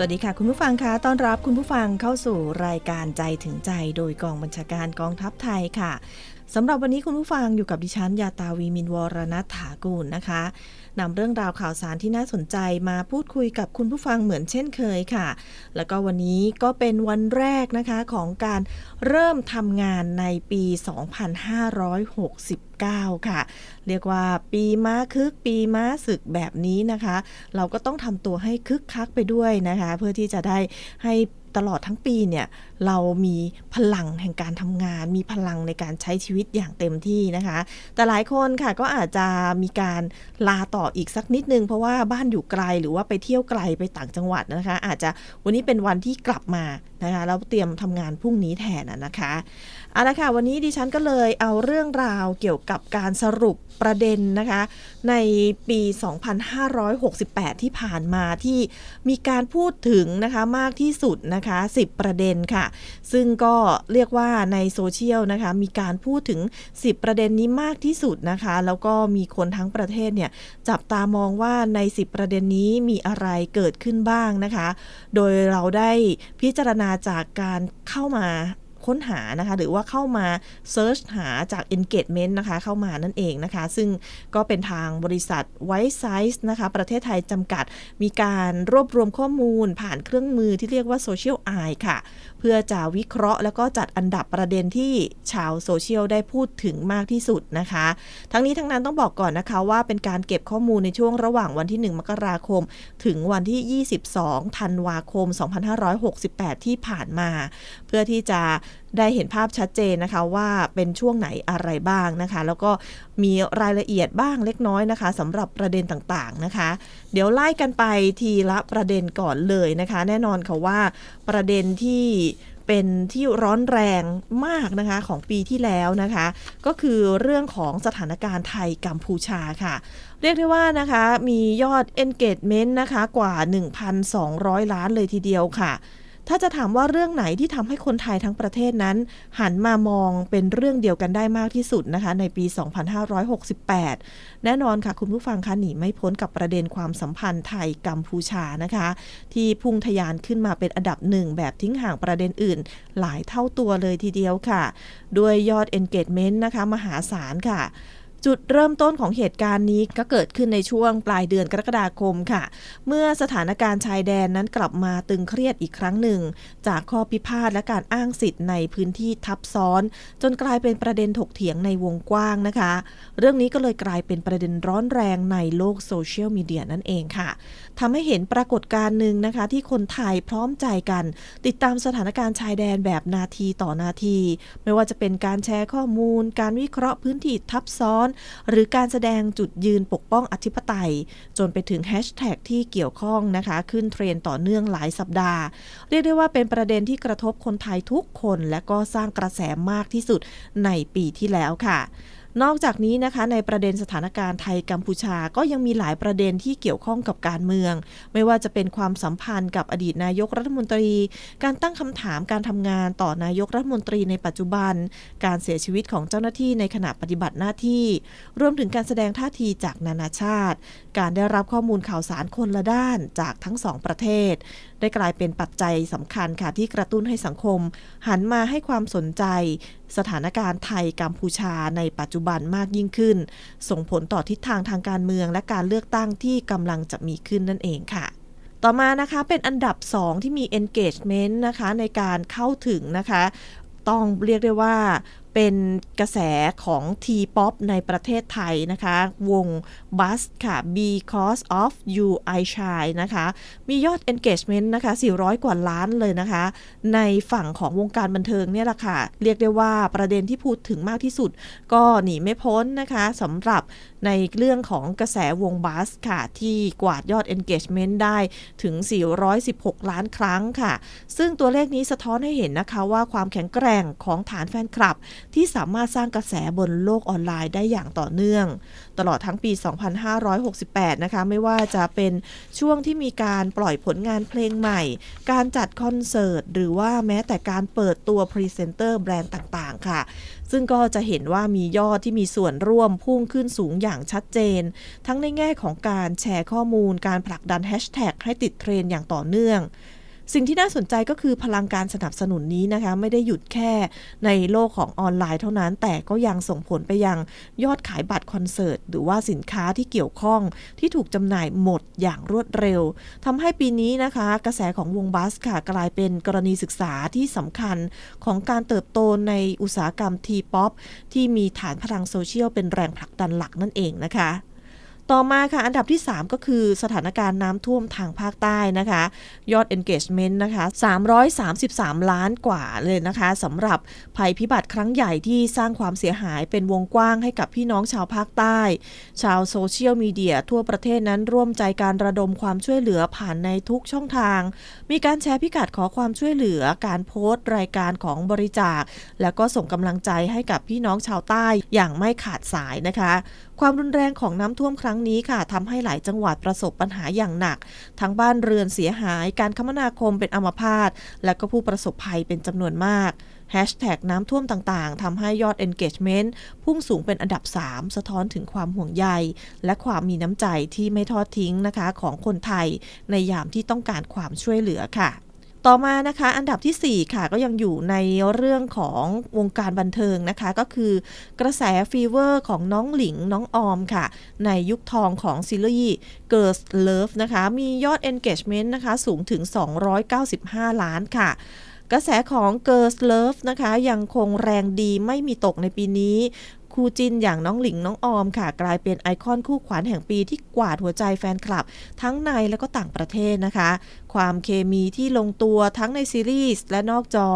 สวัสดีค่ะ คุณผู้ฟังคะต้อนรับคุณผู้ฟังเข้าสู่รายการใจถึงใจ โดยกองบัญชาการกองทัพไทยค่ะสำหรับวันนี้คุณผู้ฟังอยู่กับดิฉันยาตาวีมินวรณัฐถากูลนะคะ นำเรื่องราวข่าวสารที่น่าสนใจมาพูดคุยกับคุณผู้ฟังเหมือนเช่นเคยค่ะ แล้วก็วันนี้ก็เป็นวันแรกนะคะของการเริ่มทำงานในปี 2569ค่ะเรียกว่าปีม้าคึกปีม้าศึกแบบนี้นะคะ เราก็ต้องทำตัวให้คึกคักไปด้วยนะคะ เพื่อที่จะได้ให้ ตลอดทั้งปีเนี่ยเรามีพลังแห่งการทำงาน มีพลังในการใช้ชีวิตอย่างเต็มที่นะคะ แต่หลายคนค่ะก็อาจจะมีการลาต่ออีกสักนิดนึง เพราะว่าบ้านอยู่ไกลหรือว่าไปเที่ยวไกลไปต่างจังหวัดนะคะ อาจจะวันนี้เป็นวันที่กลับมานะคะแล้วเตรียมทำงานพรุ่งนี้แทนนะคะเอาละค่ะวันนี้ดิฉันก็เลยเอาเรื่องราวเกี่ยวกับการสรุปประเด็นนะคะในปี 2568 ที่ผ่านมาที่มีการพูดถึงนะคะมากที่สุดนะคะ10 ประเด็นค่ะ ซึ่งก็เรียกว่าในโซเชียลนะคะ มีการพูดถึง 10 ประเด็นนี้มากที่สุดนะคะ แล้วก็มีคนทั้งประเทศเนี่ยจับตามองว่าใน 10 ประเด็นนี้มีอะไรเกิดขึ้นบ้างนะคะ โดยเราได้พิจารณาจากการเข้ามา ค้นหานะคะ หรือว่าเข้ามาเซิร์ชหาจาก engagement นะคะ เข้ามานั่นเองนะคะ ซึ่งก็เป็นทางบริษัท White Size นะคะ ประเทศไทยจำกัดมีการรวบรวมข้อมูลผ่านเครื่องมือที่เรียกว่า Social Eye ค่ะ เพื่อจะวิเคราะห์แล้วก็จัดอันดับประเด็นที่ชาวโซเชียลได้พูดถึงมากที่สุดนะคะ ทั้งนี้ทั้งนั้นต้องบอกก่อนนะคะว่าเป็นการเก็บข้อมูลในช่วงระหว่างวันที่ 1 มกราคม ถึงวันที่ 22 ธันวาคม 2568 ที่ผ่านมา เพื่อที่จะได้เห็นภาพชัดเจนนะคะว่าเป็นช่วงไหนอะไรบ้างนะคะ แล้วก็มีรายละเอียดบ้างเล็กน้อยนะคะสำหรับประเด็นต่างๆนะคะ เดี๋ยวไล่กันไปทีละประเด็นก่อนเลยนะคะ แน่นอนค่ะว่าประเด็นที่เป็นที่ร้อนแรงมากนะคะของปีที่แล้วนะคะ ก็คือเรื่องของสถานการณ์ไทยกัมพูชาค่ะ เรียกได้ว่านะคะมียอด engagement นะคะกว่า 1,200 ล้านเลยทีเดียวค่ะ ถ้าจะถามว่าเรื่องไหนที่ทำให้คนไทยทั้งประเทศนั้น หันมามองเป็นเรื่องเดียวกันได้มากที่สุดนะคะในปี 2568 แน่นอนค่ะคุณผู้ฟังคะหนีไม่พ้นกับประเด็นความสัมพันธ์ไทยกัมพูชานะคะ ที่พุ่งทยานขึ้นมาเป็นอันดับหนึ่งแบบทิ้งห่างประเด็นอื่น หลายเท่าตัวเลยทีเดียวค่ะ ด้วยยอด engagement นะคะมหาศาลค่ะ จุดเริ่มต้นของเหตุการณ์นี้ก็เกิดขึ้นในช่วงปลายเดือนกรกฎาคมค่ะ เมื่อสถานการณ์ชายแดนนั้นกลับมาตึงเครียดอีกครั้งหนึ่ง จากข้อพิพาทและการอ้างสิทธิ์ในพื้นที่ทับซ้อน จนกลายเป็นประเด็นถกเถียงในวงกว้างนะคะ เรื่องนี้ก็เลยกลายเป็นประเด็นร้อนแรงในโลกโซเชียลมีเดียนั่นเองค่ะทำให้เห็นปรากฏการณ์หนึ่งนะคะ ที่คนไทยพร้อมใจกัน ติดตามสถานการณ์ชายแดนแบบนาทีต่อนาที ไม่ว่าจะเป็นการแชร์ข้อมูล การวิเคราะห์พื้นที่ทับซ้อนหรือการแสดงจุดยืนปกป้องอธิปไตย จนไปถึงแฮชแท็กที่เกี่ยวข้องนะคะ ขึ้นเทรนต่อเนื่องหลายสัปดาห์ เรียกได้ว่าเป็นประเด็นที่กระทบคนไทยทุกคน และก็สร้างกระแสมากที่สุดในปีที่แล้วค่ะ นอกจากนี้นะคะในประเด็นสถานการณ์ไทยกัมพูชาก็ยังมีหลายประเด็นที่เกี่ยวข้องกับการเมือง ไม่ว่าจะเป็นความสัมพันธ์กับอดีตนายกรัฐมนตรี การตั้งคำถามการทำงานต่อนายกรัฐมนตรีในปัจจุบัน การเสียชีวิตของเจ้าหน้าที่ในขณะปฏิบัติหน้าที่ รวมถึงการแสดงท่าทีจากนานาชาติ การได้รับข้อมูลข่าวสารคนละด้านจากทั้งสองประเทศ ได้กลายเป็นปัจจัยสำคัญค่ะที่กระตุ้นให้สังคม หันมาให้ความสนใจ สถานการณ์ไทยกัมพูชาในปัจจุบันมากยิ่งขึ้น ส่งผลต่อทิศทางทางการเมืองและการเลือกตั้งที่กำลังจะมีขึ้นนั่นเองค่ะต่อมานะคะเป็นอันดับ 2 ที่มี engagement นะคะในการเข้าถึงนะคะ ต้องเรียกได้ว่าเป็นกระแสของ T-POP ในประเทศไทยนะคะ วง Bus ค่ะ Because of You I Shine นะคะ มียอด engagement นะคะ 400 กว่าล้านเลยนะคะ ในฝั่งของวงการบันเทิงเนี่ยแหละค่ะ เรียกได้ว่าประเด็นที่พูดถึงมากที่สุด ก็หนีไม่พ้นนะคะสำหรับในเรื่องของกระแสวงบัสค่ะ ที่กวาดยอด engagement ได้ถึง 416 ล้านครั้งค่ะ ซึ่งตัวเลขนี้สะท้อนให้เห็นนะคะว่าความแข็งแกร่งของฐานแฟนคลับที่สามารถสร้างกระแสบนโลกออนไลน์ได้อย่างต่อเนื่อง ตลอดทั้งปี 2568 นะคะ ไม่ว่าจะเป็นช่วงที่มีการปล่อยผลงานเพลงใหม่ การจัดคอนเสิร์ต หรือว่าแม้แต่การเปิดตัวพรีเซนเตอร์แบรนด์ต่างๆ ค่ะ ซึ่งก็จะเห็นว่ามียอดที่มีส่วนร่วมพุ่งขึ้นสูงอย่างชัดเจน ทั้งในแง่ของการแชร์ข้อมูล การผลักดันแฮชแท็กให้ติดเทรนด์อย่างต่อเนื่อง สิ่งที่น่าสนใจก็คือพลังการสนับสนุนนี้นะคะไม่ได้หยุดแค่ในโลกของออนไลน์เท่านั้น แต่ก็ยังส่งผลไปยังยอดขายบัตรคอนเสิร์ตหรือว่าสินค้าที่เกี่ยวข้องที่ถูกจำหน่ายหมดอย่างรวดเร็วทำให้ปีนี้นะคะ กระแสของวงบัสค่ะกลายเป็นกรณีศึกษาที่สำคัญของการเติบโตในอุตสาหกรรมทีป๊อปที่มีฐานพลังโซเชียลเป็นแรงผลักดันหลักนั่นเองนะคะ ต่อมาค่ะ อันดับที่ 3 ก็คือสถานการณ์น้ำท่วมทางภาคใต้นะคะ ยอด engagement นะคะ 333 ล้านกว่าเลยนะคะสำหรับภัยพิบัติครั้งใหญ่ที่สร้างความเสียหายเป็นวงกว้างให้กับพี่น้องชาวภาคใต้ ชาวโซเชียลมีเดียทั่วประเทศนั้นร่วมใจการระดมความช่วยเหลือผ่านในทุกช่องทาง มีการแชร์พิกัดขอความช่วยเหลือ การโพสต์ รายการของบริจาค แล้วก็ส่งกำลังใจให้กับพี่น้องชาวใต้อย่างไม่ขาดสายนะคะ ความรุนแรงของน้ำท่วมครั้งนี้ค่ะทำให้หลายจังหวัดประสบปัญหาอย่างหนัก ทั้งบ้านเรือนเสียหาย การคมนาคมเป็นอัมพาต และก็ผู้ประสบภัยเป็นจำนวนมากแฮชแท็กน้ำท่วมต่างๆ ทำให้ยอด engagement พุ่งสูงเป็นอันดับ 3 สะท้อนถึงความห่วงใย และความมีน้ำใจที่ไม่ทอดทิ้งนะคะของคนไทย ในยามที่ต้องการความช่วยเหลือค่ะ ต่อมานะคะอันดับทีสี่ 4 ค่ะก็ยังอยู่ในเรื่องของวงการบันเทิงนะคะ ก็คือกระแสฟีเวอร์ของน้องหลิงน้องออมค่ะ ในยุคทองของซีรีส์ Girls Love นะคะ มียอด engagement นะคะ สูงถึง 295 ล้านค่ะกระแสของ Girls Love นะคะ ยังคงแรงดีไม่มีตกในปีนี้ คู่จินอย่างน้องหลิงน้องออมค่ะ กลายเป็นไอคอนคู่ขวัญแห่งปีที่กวาดหัวใจแฟนคลับ ทั้งในและก็ต่างประเทศนะคะ ความเคมีที่ลงตัวทั้งในซีรีส์และนอกจอ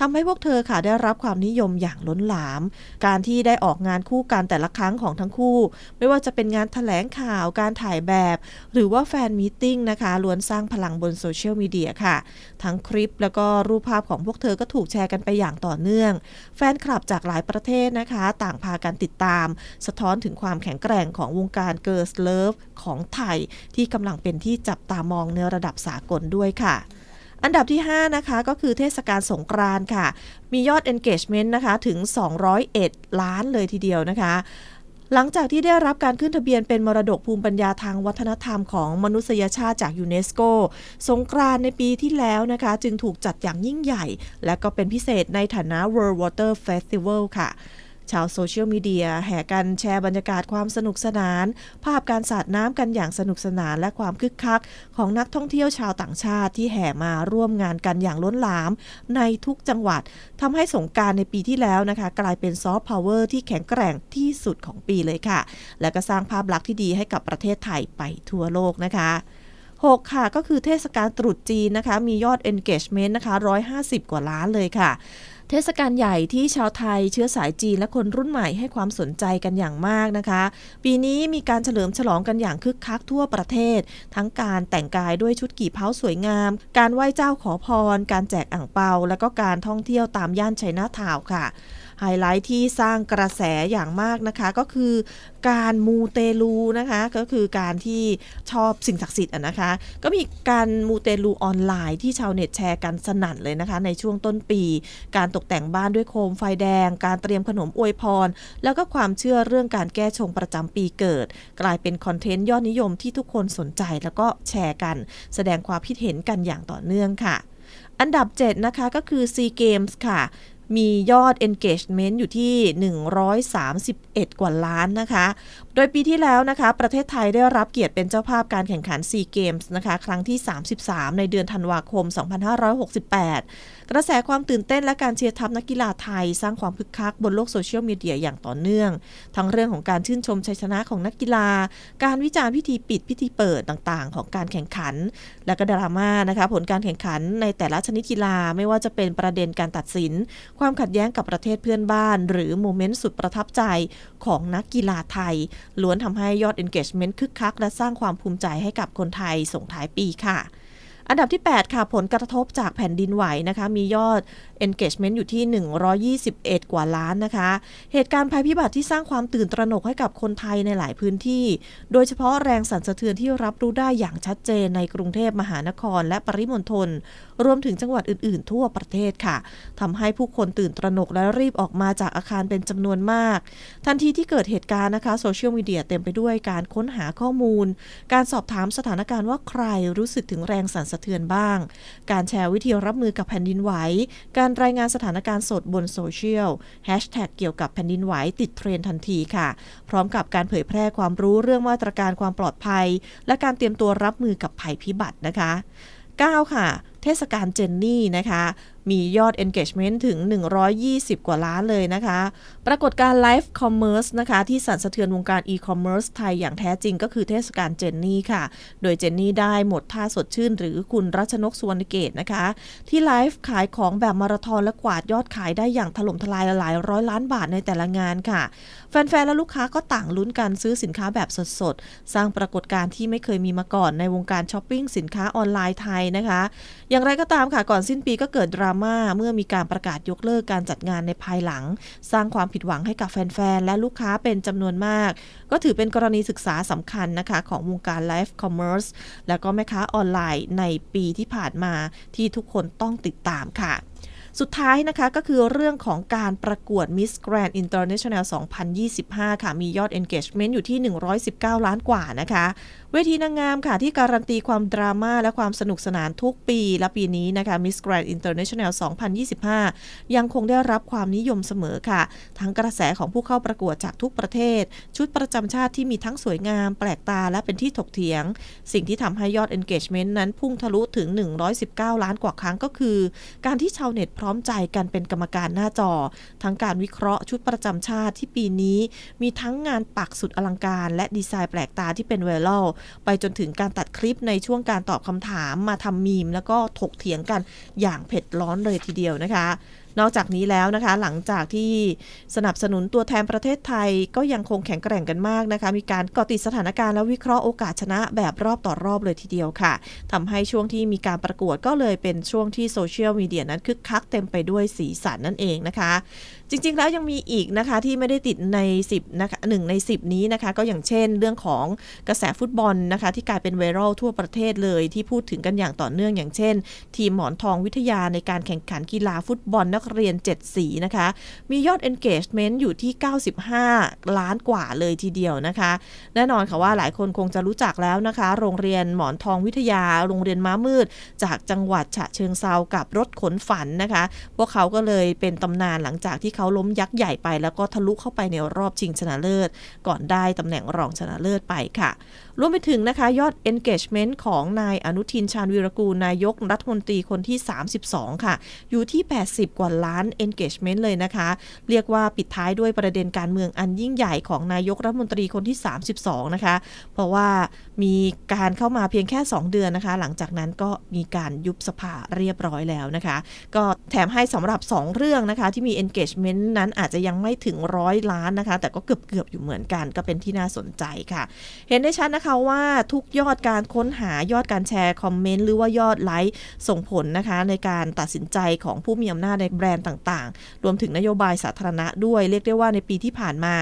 ทำให้พวกเธอค่ะได้รับความนิยมอย่างล้นหลาม การที่ได้ออกงานคู่กันแต่ละครั้งของทั้งคู่ ไม่ว่าจะเป็นงานถแถลงข่าวการถ่ายแบบ หรือว่าแฟนมีตติ้งนะคะล้วนสร้างพลังบนโซเชียลมีเดียค่ะ ทั้งคลิปแล้วก็รูปภาพของพวกเธอก็ถูกแชร์กันไปอย่างต่อเนื่อง แฟนคลับจากหลายประเทศนะคะ ต่างพากันติดตาม สะท้อนถึงความแข็งแกร่งของวงการ Girls Love ของไทย ที่กำลังเป็นที่จับตามองในระดับสากลด้วยค่ะอันดับที่ 5 นะคะ ก็คือเทศกาลสงกรานต์ค่ะ มียอด engagement นะคะ ถึง 201 ล้านเลยทีเดียวนะคะ หลังจากที่ได้รับการขึ้นทะเบียนเป็นมรดกภูมิปัญญาทางวัฒนธรรมของมนุษยชาติจากยูเนสโก สงกรานในปีที่แล้วนะคะ จึงถูกจัดอย่างยิ่งใหญ่ และก็เป็นพิเศษในฐานะ World Water Festival ค่ะ ชาวโซเชียลมีเดียแห่กันแชร์บรรยากาศความสนุกสนาน ภาพการสาดน้ำกันอย่างสนุกสนานและความคึกคัก ของนักท่องเที่ยวชาวต่างชาติที่แห่มาร่วมงานกันอย่างล้นหลาม ในทุกจังหวัดทำให้สงการในปีที่แล้วนะคะ กลายเป็นซอฟต์พาวเวอร์ที่แข็งแกร่งที่สุดของปีเลยค่ะ และก็สร้างภาพลักษณ์ที่ดีให้กับประเทศไทยไปทั่วโลกนะคะ6ค่ะ ก็คือเทศกาลตรุษจีนนะคะ มียอด engagement นะคะ 150 กว่าล้านเลยค่ะ เทศกาลใหญ่ที่ชาวไทยเชื้อสายจีนและคนรุ่นใหม่ให้ความสนใจกันอย่างมากนะคะ ปีนี้มีการเฉลิมฉลองกันอย่างคึกคักทั่วประเทศ ทั้งการแต่งกายด้วยชุดกี่เผาสวยงาม การไหว้เจ้าขอพร การแจกอ่างเปา และก็การท่องเที่ยวตามย่านไชน่าทาวค่ะ ไฮไลท์ที่สร้างกระแสอย่างมากนะคะ ก็คือการมูเตลูนะคะ ก็คือการที่ชอบสิ่งศักดิ์สิทธิ์นะคะ ก็มีการมูเตลูออนไลน์ที่ชาวเน็ตแชร์กันสนั่นเลยนะคะ ในช่วงต้นปี การตกแต่งบ้านด้วยโคมไฟแดง การเตรียมขนมอวยพร แล้วก็ความเชื่อเรื่องการแก้ชงประจำปีเกิด กลายเป็นคอนเทนต์ยอดนิยมที่ทุกคนสนใจแล้วก็แชร์กัน แสดงความคิดเห็นกันอย่างต่อเนื่องค่ะอันดับ 7 นะคะ ก็คือ SEA Games ค่ะ มียอด engagement อยู่ที่ 131 กว่าล้านนะคะ โดยปีที่แล้วนะคะ ประเทศไทยได้รับเกียรติเป็นเจ้าภาพการแข่งขัน SEA Games นะคะ ครั้งที่ 33 ในเดือนธันวาคม 2568กระแสความตื่นเต้นและการเชียร์ทัพนักกีฬาไทย สร้างความคึกคักบนโลกโซเชียลมีเดียอย่างต่อเนื่อง ทั้งเรื่องของการชื่นชมชัยชนะของนักกีฬา การวิจารณ์พิธีปิดพิธีเปิดต่างๆ ของการแข่งขัน และก็ดราม่านะคะผลการแข่งขันในแต่ละชนิดกีฬาไม่ว่าจะเป็นประเด็นการตัดสิน ความขัดแย้งกับประเทศเพื่อนบ้าน หรือโมเมนต์สุดประทับใจของนักกีฬาไทย ล้วนทำให้ยอด engagement คึกคัก และสร้างความภูมิใจให้กับคนไทยส่งท้ายปีค่ะ อันดับที่ 8 ค่ะ ผลกระทบจากแผ่นดินไหวนะคะ มียอด engagement อยู่ที่ 121 กว่าล้านนะคะ เหตุการณ์ภัยพิบัติที่สร้างความตื่นตระหนกให้กับคนไทยในหลายพื้นที่ โดยเฉพาะแรงสั่นสะเทือนที่รับรู้ได้อย่างชัดเจนในกรุงเทพมหานคร และปริมณฑล รวมถึงจังหวัดอื่น ๆ ทั่วประเทศค่ะทำให้ผู้คนตื่นตระหนกและรีบออกมาจากอาคารเป็นจำนวนมาก ทันทีที่เกิดเหตุการณ์นะคะโซเชียลมีเดียเต็มไปด้วยการค้นหาข้อมูล การสอบถามสถานการณ์ว่าใครรู้สึกถึงแรงสั่นสะเทือนบ้าง การแชร์วิธีรับมือกับแผ่นดินไหว การรายงานสถานการณ์สดบนโซเชียลแฮชแท็กเกี่ยวกับแผ่นดินไหวติดเทรนทันทีค่ะ พร้อมกับการเผยแพร่ความรู้เรื่องมาตรการความปลอดภัย และการเตรียมตัวรับมือกับภัยพิบัตินะคะ 9 ค่ะ เทศกาลเจนนี่นะคะ มียอด engagement ถึง 120 กว่าล้านเลยนะคะ ปรากฏการณ์ Live Commerce นะคะ ที่สั่นสะเทือนวงการ e-commerce ไทยอย่างแท้จริงก็คือเทศกาลเจนนี่ค่ะ โดยเจนนี่ได้หมดท่าสดชื่น หรือคุณรัชนกสุวรรณเกตนะคะ ที่ไลฟ์ขายของแบบมาราธอนและกวาดยอดขายได้อย่างถล่มทลายหลายร้อยล้านบาทในแต่ละงานค่ะ แฟนๆ และลูกค้าก็ต่างลุ้นกันซื้อสินค้าแบบสดๆ สร้างปรากฏการณ์ที่ไม่เคยมีมาก่อนในวงการช้อปปิ้งสินค้าออนไลน์ไทยนะคะ อย่างไรก็ตามค่ะก่อนสิ้นปีก็เกิดดราม่าเมื่อมีการประกาศยกเลิกการจัดงานในภายหลัง สร้างความผิดหวังให้กับแฟน ๆ และลูกค้าเป็นจำนวนมาก ก็ถือเป็นกรณีศึกษาสำคัญนะคะ ของวงการไลฟ์คอมเมอร์สและก็แม่ค้าออนไลน์ในปีที่ผ่านมาที่ทุกคนต้องติดตามค่ะสุดท้ายนะคะก็คือเรื่องของการประกวด Miss Grand International 2025 ค่ะ มียอด engagement อยู่ที่ 119 ล้านกว่านะคะเวทีนางงามค่ะที่การันตีความดราม่าและความสนุกสนานทุกปีและปีนี้นะคะ Miss Grand International 2025 ยังคงได้รับความนิยมเสมอค่ะ ทั้งกระแสของผู้เข้าประกวดจากทุกประเทศ ชุดประจำชาติที่มีทั้งสวยงาม แปลกตาและเป็นที่ถกเถียง สิ่งที่ทำให้ยอด engagement นั้นพุ่งทะลุถึง 119 ล้านกว่าครั้งก็คือ การที่ชาวเน็ตพร้อมใจกันเป็นกรรมการหน้าจอ ทั้งการวิเคราะห์ชุดประจำชาติที่ปีนี้ มีทั้งงานปักสุดอลังการ และดีไซน์แปลกตาที่เป็นไวรัลไปจนถึงการตัดคลิปในช่วงการตอบคำถามมาทำมีม แล้วก็ถกเถียงกันอย่างเผ็ดร้อนเลยทีเดียวนะคะ นอกจากนี้แล้วนะคะ หลังจากที่สนับสนุนตัวแทนประเทศไทยก็ยังคงแข็งแกร่งกันมากนะคะ มีการเกาะติดสถานการณ์และวิเคราะห์โอกาสชนะแบบรอบต่อรอบเลยทีเดียวค่ะทำให้ช่วงที่มีการประกวดก็เลยเป็นช่วงที่โซเชียลมีเดียนั้นคึกคักเต็มไปด้วยสีสันนั่นเองนะคะ จริงๆ แล้วยังมีอีกนะคะที่ไม่ได้ติดใน 10นะคะหนึ่งใน 10 นี้นะคะ ก็อย่างเช่นเรื่องของกระแสฟุตบอลนะคะ ที่กลายเป็นไวรัลทั่วประเทศเลยที่พูดถึงกันอย่างต่อเนื่อง อย่างเช่น ทีมหมอนทองวิทยาในการแข่งขันกีฬาฟุตบอลนักเรียน 7 สีนะคะ มียอด engagement อยู่ที่ 95 ล้านกว่าเลยทีเดียวนะคะ แน่นอนค่ะว่าหลายคนคงจะรู้จักแล้วนะคะ โรงเรียนหมอนทองวิทยา โรงเรียนม้ามืด จากจังหวัดฉะเชิงเซากับรถขนฝันนะคะ พวกเขาก็เลยเป็นตำนานหลังจากที่เขาล้มยักษ์ใหญ่ไป แล้วก็ทะลุเข้าไปในรอบชิงชนะเลิศ ก่อนได้ตำแหน่งรองชนะเลิศไปค่ะ รวมไปถึงนะคะยอด engagement ของนายอนุทินชาญวีรกูลนายกรัฐมนตรีคนที่ 32 ค่ะ อยู่ที่ 80 กว่าล้าน engagement เลยนะคะ เรียกว่าปิดท้ายด้วยประเด็นการเมืองอันยิ่งใหญ่ของนายกรัฐมนตรีคนที่ 32 นะคะ เพราะว่ามีการเข้ามาเพียงแค่ 2 เดือนนะคะ หลังจากนั้นก็มีการยุบสภาเรียบร้อยแล้วนะคะ ก็แถมให้สำหรับ 2 เรื่องนะคะที่มี engagement นั้นอาจจะยังไม่ถึงร้อยล้านนะคะ แต่ก็เกือบๆอยู่เหมือนกัน ก็เป็นที่น่าสนใจค่ะ เห็นได้ชัดนะคะว่าทุกยอดการค้นหายอดการแชร์คอมเมนต์หรือว่ายอดไลค์ส่งผลนะคะในการตัดสินใจของผู้มีอำนาจในแบรนด์ต่างๆ รวมถึงนโยบายสาธารณะด้วย เรียกได้ว่าในปีที่ผ่านมา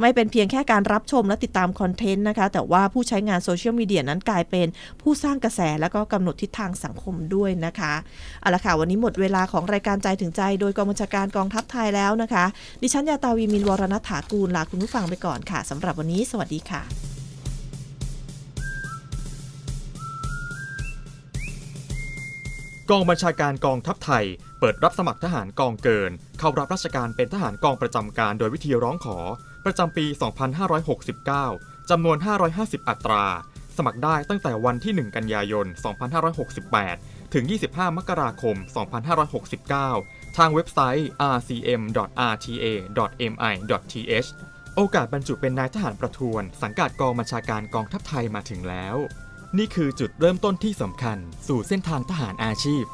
ไม่เป็นเพียงแค่การรับชมและติดตามคอนเทนต์นะคะ แต่ว่าผู้ใช้งานโซเชียลมีเดียนั้นกลายเป็นผู้สร้างกระแสและก็กำหนดทิศทางสังคมด้วยนะคะเอาละค่ะวันนี้หมดเวลาของรายการใจถึงใจ โดยกองบัญชาการกองทัพไทยแล้วแล้วนะคะ ดิฉันยาตาวีมินวรณฐากูลลาคุณผู้ฟังไปก่อนค่ะสำหรับวันนี้ สวัสดีค่ะกองบัญชาการกองทัพไทย เปิดรับสมัครทหารกองเกิน เข้ารับราชการเป็นทหารกองประจำการโดยวิธีร้องขอ ประจำปี 2569 จำนวน 550 อัตรา สมัครได้ตั้งแต่วันที่ 1 กันยายน 2568 ถึง 25 มกราคม 2569 ทางเว็บไซต์ rcm.rta.mi.th โอกาสบรรจุเป็นนายทหารประทวน สังกัดกองบัญชาการกองทัพไทยมาถึงแล้ว นี่คือจุดเริ่มต้นที่สำคัญ สู่เส้นทางทหารอาชีพ